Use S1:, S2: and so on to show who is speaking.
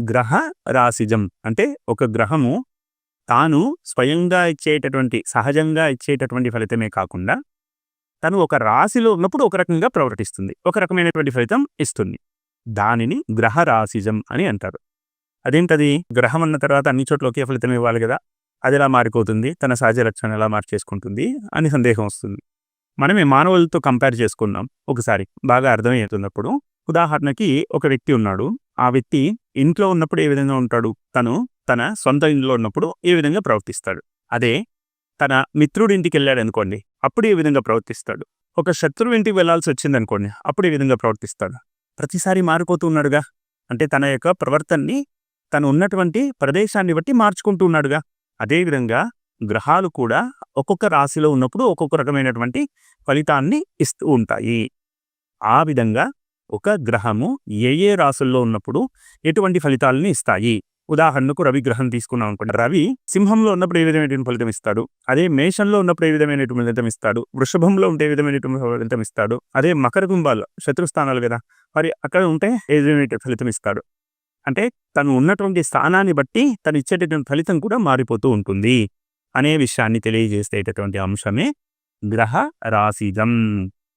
S1: గ్రహ రాశిజం. అంటే ఒక గ్రహము తాను స్వయంగా ఇచ్చేటటువంటి సహజంగా ఇచ్చేటటువంటి ఫలితమే కాకుండా తను ఒక రాశిలో ఉన్నప్పుడు ఒక రకంగా ప్రవర్తిస్తుంది. ఒక రకమైనటువంటి ఫలితం ఇస్తుంది. దానిని గ్రహ రాశిజం అని అంటారు. అదేంటది? గ్రహం అన్న తర్వాత అన్ని చోట్ల ఒకే ఫలితం ఇవ్వాలి కదా? అది ఎలా మారిపోతుంది? తన సహజ లక్షణం ఎలా మార్చేసుకుంటుంది? అని సందేహం వస్తుంది. మనమే మానవులతో కంపేర్ చేసుకున్నాం. ఒకసారి బాగా అర్థమవుతున్నప్పుడు ఉదాహరణకి ఒక వ్యక్తి ఉన్నాడు. ఆ వ్యక్తి ఇంట్లో ఉన్నప్పుడు ఏ విధంగా ఉంటాడు? తను తన సొంత ఇంట్లో ఉన్నప్పుడు ఏ విధంగా ప్రవర్తిస్తాడు? అదే తన మిత్రుడింటికి వెళ్ళాడు అనుకోండి అప్పుడు ఏ విధంగా ప్రవర్తిస్తాడు? ఒక శత్రువు ఇంటికి వెళ్ళాల్సి వచ్చింది అనుకోండి అప్పుడు ఏ విధంగా ప్రవర్తిస్తాడు? ప్రతిసారి మారిపోతూ ఉన్నాడుగా? అంటే తన యొక్క ప్రవర్తనని తను ఉన్నటువంటి ప్రదేశాన్ని బట్టి మార్చుకుంటూ ఉన్నాడుగా? అదేవిధంగా గ్రహాలు కూడా ఒక్కొక్క రాశిలో ఉన్నప్పుడు ఒక్కొక్క రకమైనటువంటి ఫలితాన్ని ఇస్తూ ఉంటాయి. ఆ విధంగా ఒక గ్రహము ఏ ఏ రాసుల్లో ఉన్నప్పుడు ఎటువంటి ఫలితాలని ఇస్తాయి? ఉదాహరణకు రవి గ్రహం తీసుకున్నాం అనుకోండి. రవి సింహంలో ఉన్నప్పుడు ఏ విధమైనటువంటి ఫలితం ఇస్తాడు? అదే మేషంలో ఉన్నప్పుడు ఏ విధమైనటువంటి ఫలితం ఇస్తాడు? వృషభంలో ఉంటే ఏ విధమైనటువంటి ఫలితం ఇస్తాడు? అదే మకర కుంభాలు శత్రుస్థానాలు కదా మరి అక్కడ ఉంటే ఏ విధమైనటువంటి ఫలితం ఇస్తాడు? అంటే తను ఉన్నటువంటి స్థానాన్ని బట్టి తను ఇచ్చేటటువంటి ఫలితం కూడా మారిపోతూ ఉంటుంది అనే విషయాన్ని తెలియజేసేటటువంటి అంశమే గ్రహ రాశిజం.